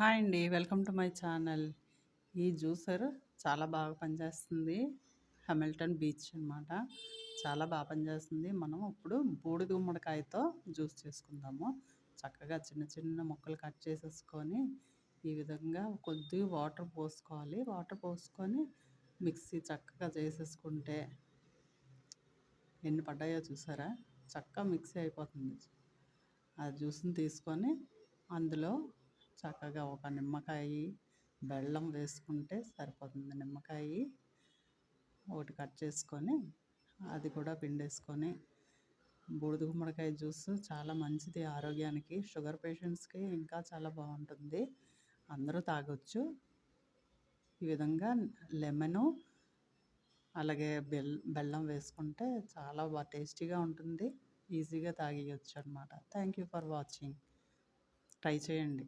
Hi అండి. Welcome to my channel. ఈ juicer చాలా బాగా పనిచేస్తుంది. హెమిల్టన్ బీచ్ అనమాట చాలా బాగా పనిచేస్తుంది. మనం ఇప్పుడు బూడిద గుమ్మడికాయతో జ్యూస్ చేసుకుందాము. చక్కగా చిన్న చిన్న ముక్కలు కట్ చేసేసుకొని ఈ విధంగా కొద్దిగా వాటర్ పోసుకోవాలి. వాటర్ పోసుకొని మిక్సీ చక్కగా చేసేసుకుంటే ఎన్ని పడ్డాయో చూసారా? చక్కగా మిక్సీ అయిపోతుంది. ఆ జ్యూస్ని తీసుకొని అందులో చక్కగా ఒక నిమ్మకాయ బెల్లం వేసుకుంటే సరిపోతుంది నిమ్మకాయ. ఒకటి కట్ చేసుకొని అది కూడా పిండేసుకొని బూడిద గుమ్మడికాయ జ్యూస్ చాలా మంచిది ఆరోగ్యానికి షుగర్ పేషెంట్స్కి ఇంకా చాలా బాగుంటుంది. అందరూ తాగొచ్చు. ఈ విధంగా లెమను అలాగే బెల్ బెల్లం వేసుకుంటే చాలా బాగా టేస్టీగా ఉంటుంది. ఈజీగా తాగేయచ్చు అనమాట thank you for watching. Try చేయండి.